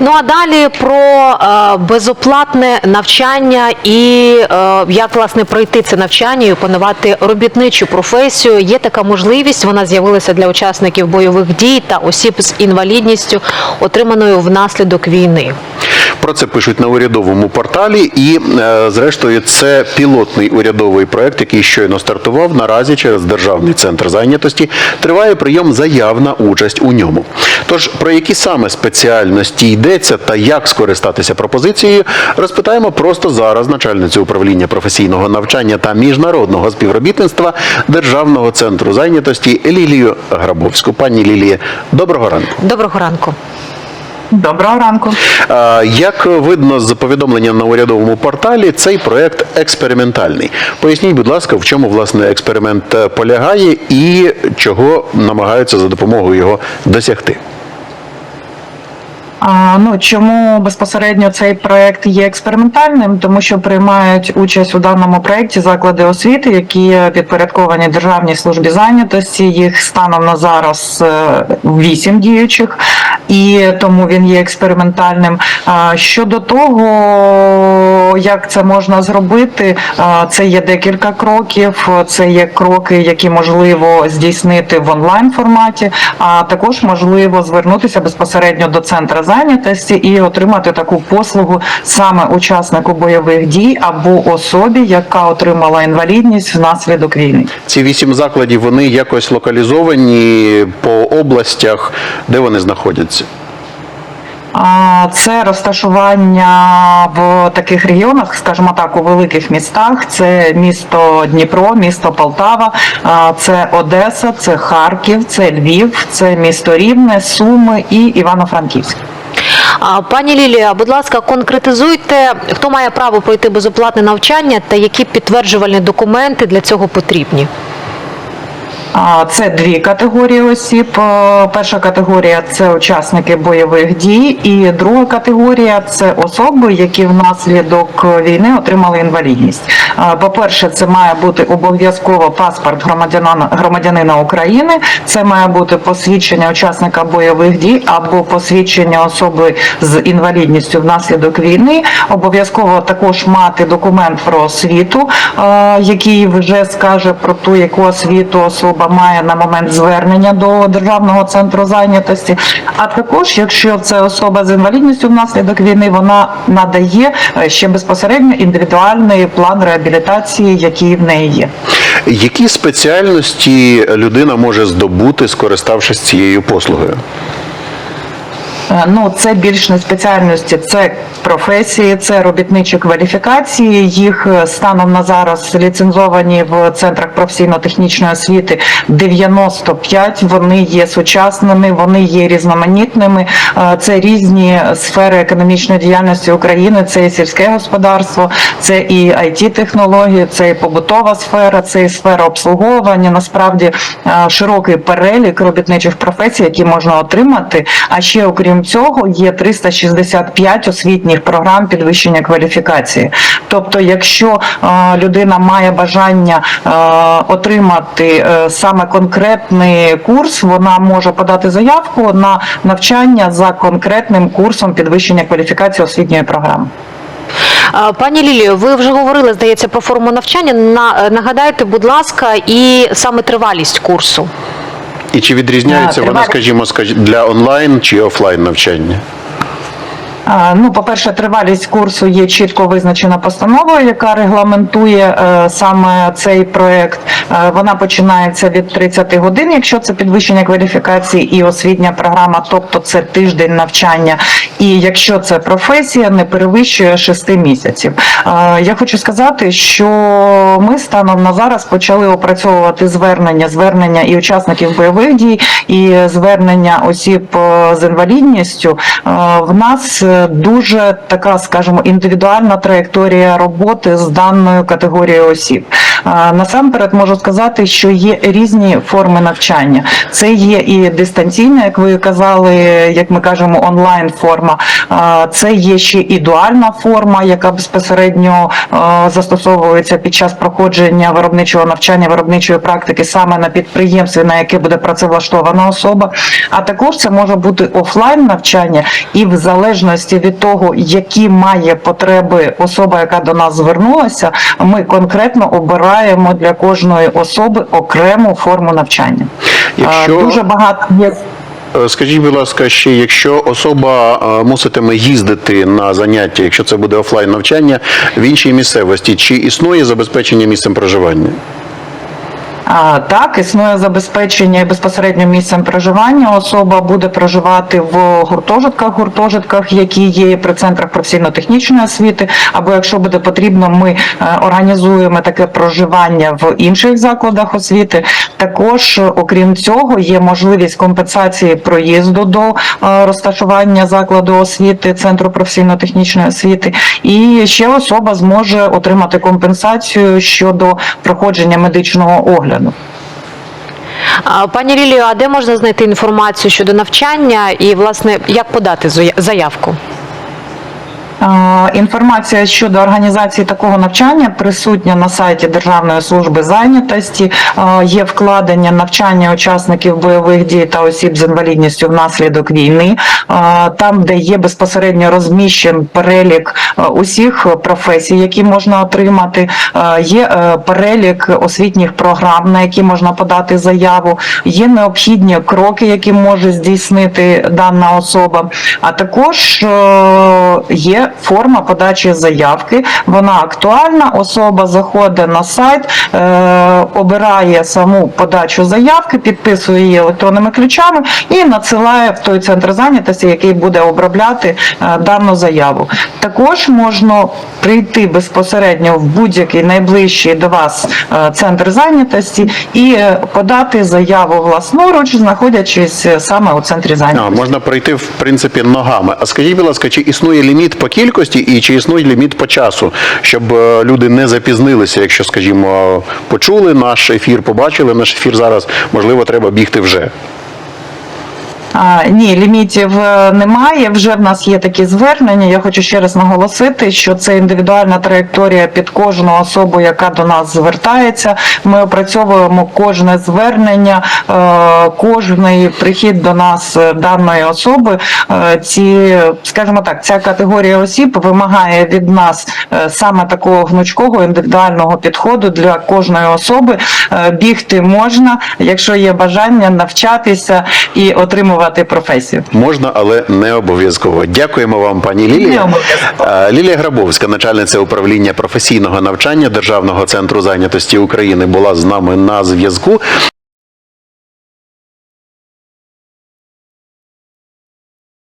Ну а далі про е, безоплатне навчання і е, як власне пройти це навчання і опанувати робітничу професію. Є така можливість. Вона з'явилася для учасників бойових дій та осіб з інвалідністю, отриманою внаслідок війни. Про це пишуть на урядовому порталі, і е, зрештою це пілотний урядовий проект, який щойно стартував. Наразі через державний центр зайнятості триває прийом заяв на участь у ньому. Тож про які саме спеціальності йдеться та як скористатися пропозицією, розпитаємо просто зараз начальницю управління професійного навчання та міжнародного співробітництва Державного центру зайнятості Лілію Грабовську. Пані Ліліє, доброго ранку. Доброго ранку. Доброго ранку. Як видно з повідомлення на урядовому порталі, цей проект експериментальний. Поясніть, будь ласка, в чому власне експеримент е, полягає і чого намагаються за допомогою його досягти. А, ну чому безпосередньо цей проект є експериментальним? Тому що приймають участь у даному проекті заклади освіти, які підпорядковані Державній службі зайнятості. Їх станом на зараз е, вісім діючих, і тому він є експериментальним. Щодо того, як це можна зробити, це є декілька кроків. Це є кроки, які можливо здійснити в онлайн форматі, а також можливо звернутися безпосередньо до центру зайнятості і отримати таку послугу саме учаснику бойових дій або особі, яка отримала інвалідність внаслідок війни. Ці вісім закладів вони якось локалізовані по областях, де вони знаходяться. Це розташування в таких регіонах, скажімо так, у великих містах. Це місто Дніпро, місто Полтава, це Одеса, це Харків, це Львів, це місто Рівне, Суми і Івано-Франківськ. Пані Лілія, будь ласка, конкретизуйте, хто має право пройти безоплатне навчання та які підтверджувальні документи для цього потрібні. Це дві категорії осіб. Е, Перша категорія це учасники бойових дій, і друга категорія це особи, які внаслідок війни отримали інвалідність. Е, По-перше, це має бути обов'язково паспорт громадянина громадянина України. Це має бути посвідчення учасника бойових дій або посвідчення особи з інвалідністю внаслідок війни. Обов'язково також мати документ про освіту, е, який вже скаже про ту, яку освіту особа має на момент звернення до державного центру зайнятості. А також, якщо це особа з інвалідністю внаслідок війни, вона надає е, ще безпосередньо індивідуальний план реабілітації, який в неї є. Які спеціальності людина може здобути, скориставшись цією послугою? Е, Ну, це більш не спеціальності, це професії, це робітничі кваліфікації. Їх е, станом на зараз ліцензовані в центрах професійно-технічної освіти 95. Вони є сучасними, вони є різноманітними. Е, Це різні сфери економічної діяльності України. Це і сільське господарство, це і it технології, це і побутова сфера, це і сфера обслуговування. Насправді широкий перелік робітничих професій, які можна отримати. А ще окрім цього є 365 освітніх програм підвищення кваліфікації. Тобто, якщо е, людина має бажання е, отримати е, саме конкретний курс, вона може подати заявку на навчання за конкретним курсом підвищення кваліфікації освітньої програми. Пані Лілію, ви вже говорили, здається, про форму навчання. На, нагадайте, будь ласка, і саме тривалість курсу. І чи відрізняється вона, скажімо, скаж- для онлайн чи офлайн навчання? Ну, по-перше, тривалість курсу є чітко визначена постановою, яка регламентує е, саме цей проект. Е, вона починається від 30 годин, якщо це підвищення кваліфікації і освітня програма, тобто це тиждень навчання. І якщо це професія, не перевищує 6 місяців. Е, я хочу сказати, що ми станом на зараз почали опрацьовувати звернення, звернення і учасників бойових дій, і звернення осіб з інвалідністю. В нас дуже така, скажімо, індивідуальна траєкторія роботи з даною категорією осіб. Насамперед можу сказати, що є різні форми навчання. Це є і дистанційна, як ви казали, як ми кажемо, онлайн форма. Це є ще і дуальна форма, яка безпосередньо застосовується під час проходження виробничого навчання, виробничої практики саме на підприємстві, на яке буде працевлаштована особа. А також це може бути офлайн навчання, і в залежності від того, які має потреби особа, яка до нас звернулася, ми конкретно обираємо для кожної особи окрему форму навчання. Якщо- Дуже багато є Е, Скажіть, будь ласка, ще якщо особа е, муситиме їздити на заняття, якщо це буде офлайн навчання в іншій місцевості, чи існує забезпечення місцем проживання? Так, існує забезпечення безпосередньо місцем проживання. Особа буде проживати в гуртожитках, гуртожитках, які є при центрах професійно-технічної освіти. Або якщо буде потрібно, ми е, організуємо таке проживання в інших закладах освіти. Також, е, окрім цього, є можливість компенсації проїзду до е, розташування закладу освіти, центру професійно-технічної освіти. І ще особа зможе отримати компенсацію щодо проходження медичного огляду. А, Пані Лілію, а де можна знайти інформацію щодо навчання і, власне, як подати заявку? Інформація щодо організації такого навчання присутня на сайті Державної служби зайнятості. Є вкладення навчання учасників бойових дій та осіб з інвалідністю внаслідок війни. Там, де є безпосередньо розміщен перелік е, усіх професій, які можна отримати. Е, Є е, перелік освітніх програм, на які можна подати заяву. Є необхідні кроки, які може здійснити дана особа. А також є форма подачі заявки. Вона актуальна. Особа заходить на сайт, обирає саму подачу заявки, підписує її електронними ключами і надсилає в той центр зайнятості, який буде обробляти е, дану заяву. Також можна прийти безпосередньо в будь-який найближчий до вас е, центр зайнятості і е, подати заяву власноруч, знаходячись саме у центрі А, зайнятості. можна пройти, в принципі, ногами. А скажіть, будь ласка, чи існує ліміт по кількості і чи існує ліміт по часу, щоб люди не запізнилися, якщо, скажімо, почули наш ефір, побачили наш ефір зараз, можливо, треба бігти вже. Ні, лімітів е, немає. Вже в нас є такі звернення. Я хочу ще раз наголосити, що це індивідуальна траєкторія під кожну особу, яка до нас звертається. Ми опрацьовуємо кожне звернення, е, кожний прихід до нас е, даної особи. Ці, скажімо так, ця категорія осіб вимагає від нас саме такого гнучкого індивідуального підходу для кожної особи. Бігти можна, якщо є бажання навчатися і отримувати професію. Можна, але не обов'язково. Дякуємо вам, пані Лілія. Лілія Грабовська, начальниця управління професійного навчання Державного центру зайнятості України, була з нами на зв'язку.